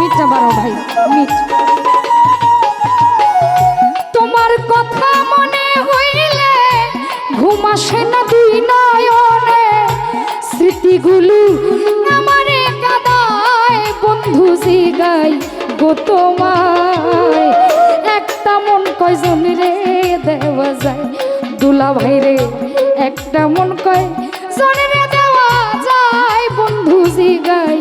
মিটটা বাড়ো ভাই, মিট। তোমার কথা মনে হইলে ঘুম না দুই নয়নে। স্মৃতিগুলো আমারে কাদায়, বন্ধু গো তোমায়। একটা মন কয়জন রে দেওয়া যায়? দুলা ভাই রে, একটা মন কয় জনে রে দেওয়া যায়? বন্ধু জিগাই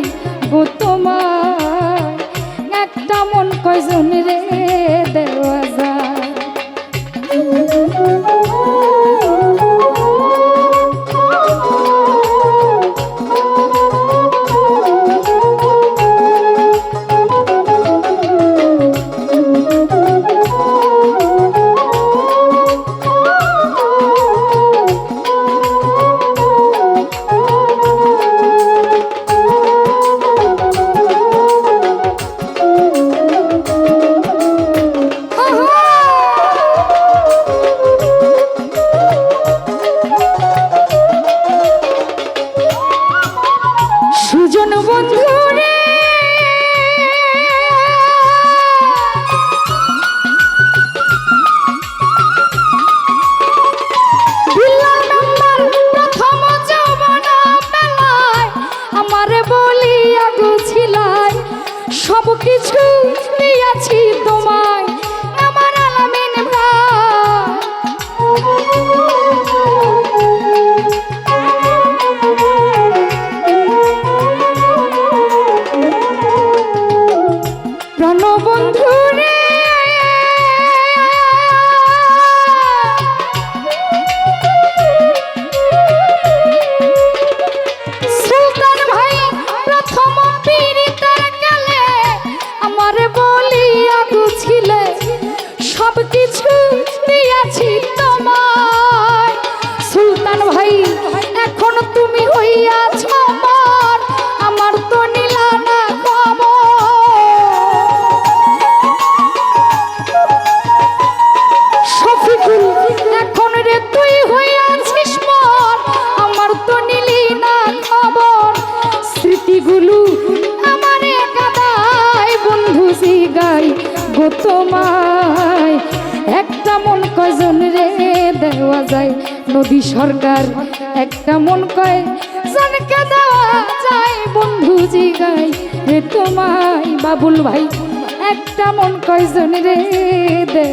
কিছু দিয়াছি তোমায়। সুলতান ভাই এখন তুমি হইয়াছ স্মৃতিগুলো আমার একাদায় বন্ধু জিগাই গো তোমায়। একটা মন কয়জন রে দেওয়া যায়? নদী সরকার একটা মন কয়, জনকে দেওয়া যায়, বন্ধু জিগাই রে তোমায়, বাবুল ভাই, একটা মন কয়জন রে দেওয়া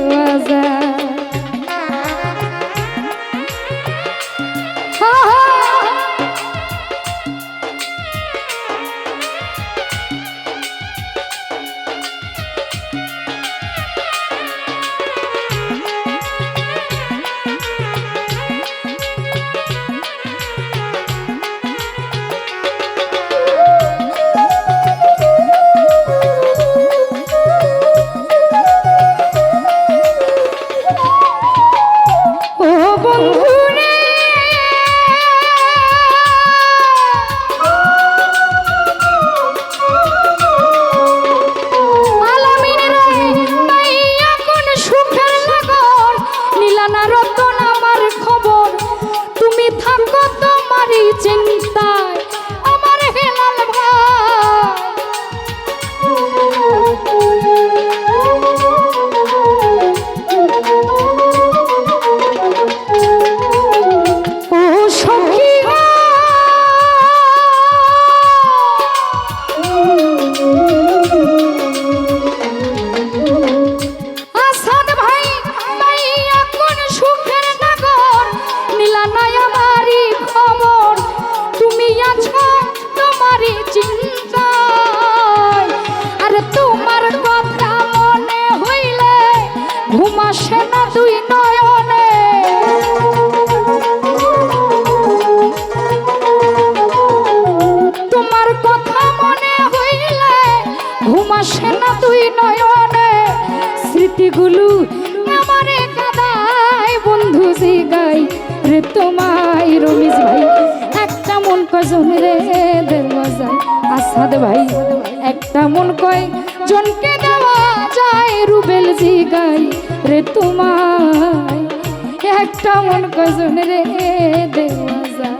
রে তোমায় রমিজ ভাই, একটা মন কজন রে দেওয়া যায় আসাদ ভাই, একটা মন কয় জনকে দেওয়া যায় রুবেল জি গাই রে তোমায়, একটা মন কজন রে দেওয়া যায়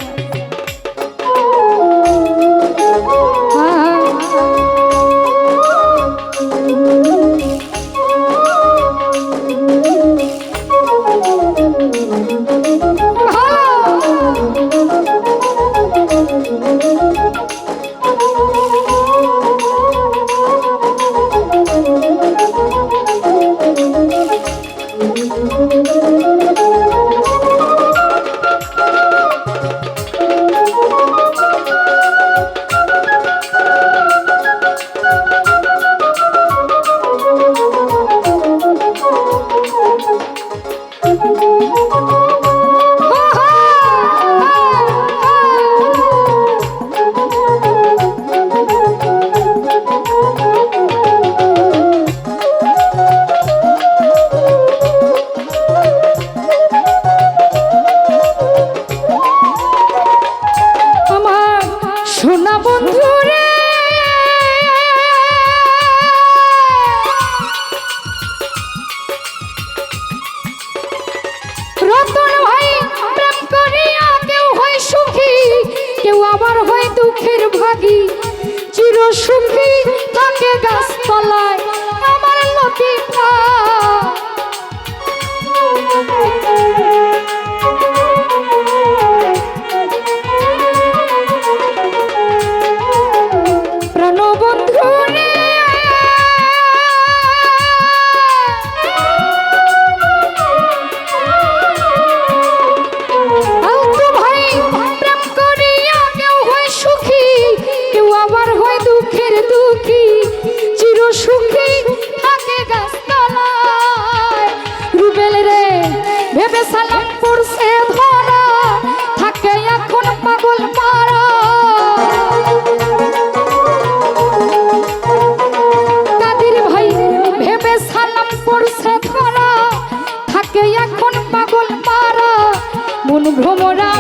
দুঃখের দুঃখী, চির সুখী থাকে গাছতলায়। রুবেল রে, ভেবে সালাম পড়ছে ধরা থাকে এখন পাগল পারা কাদির ভাই ভেবে সালাম পড়ছে ধরা থাকে এখন পাগল মারা। মন ভ্রমরা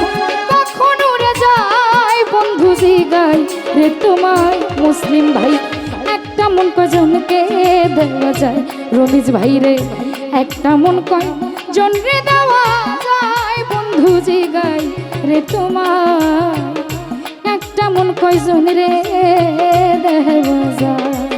রে তোমায় মুসলিম ভাই, একটা মন কজনকে দেওয়া যায়। রমিজ ভাই রে, একটা মন কয় জনরে দেওয়া যায়। বন্ধু জি গাই রে তোমায় একটা মন কয়জন রে দেওয়া যায়।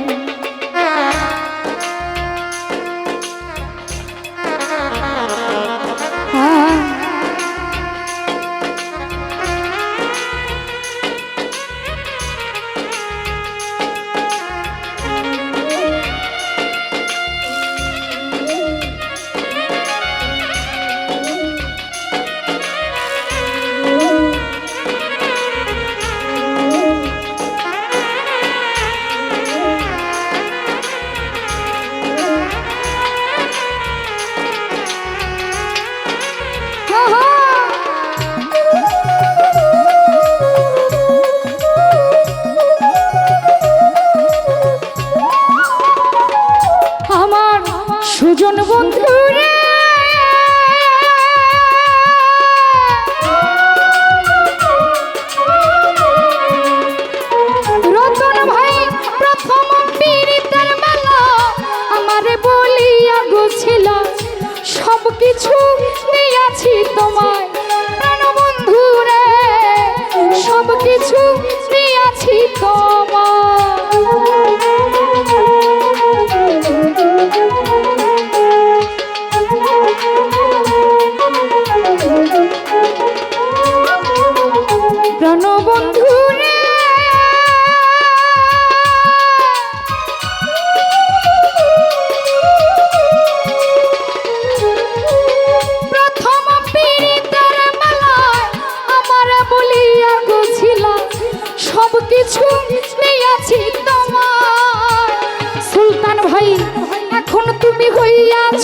হইয়াছ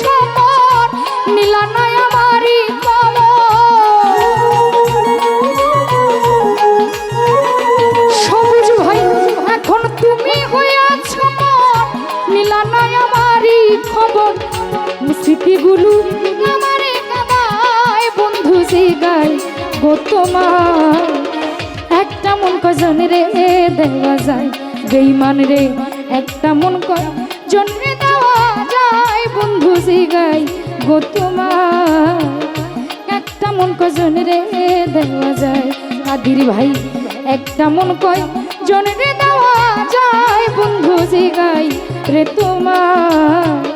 এখন তুমি খবর। পিগুলু আমারে বন্ধু জিগাই গো তোমার। একটা মন রে দেওয়া যায়, বেইমান রে, একটা মন কজন রে বন্ধু জিগাই গো তোমার। একটা মন কজন রে দেওয়া যায়। আদির ভাই, একটা মন কয় জন রে দেওয়া যায়। বন্ধু জিগাই রে তোমার।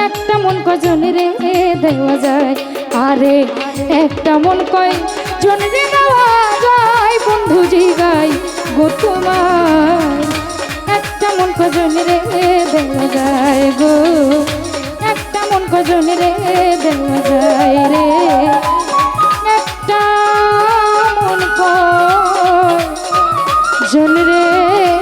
একটা মন কজন রে দেওয়া যায়। আরে, একটা মন কয় জন রে দেওয়া যায়। বন্ধু জিগাই গো তোমার। একটা মন কজন রে দেওয়া যায় গো। কজন রে দেওয়া যায় রে। একটা মন কজন রে।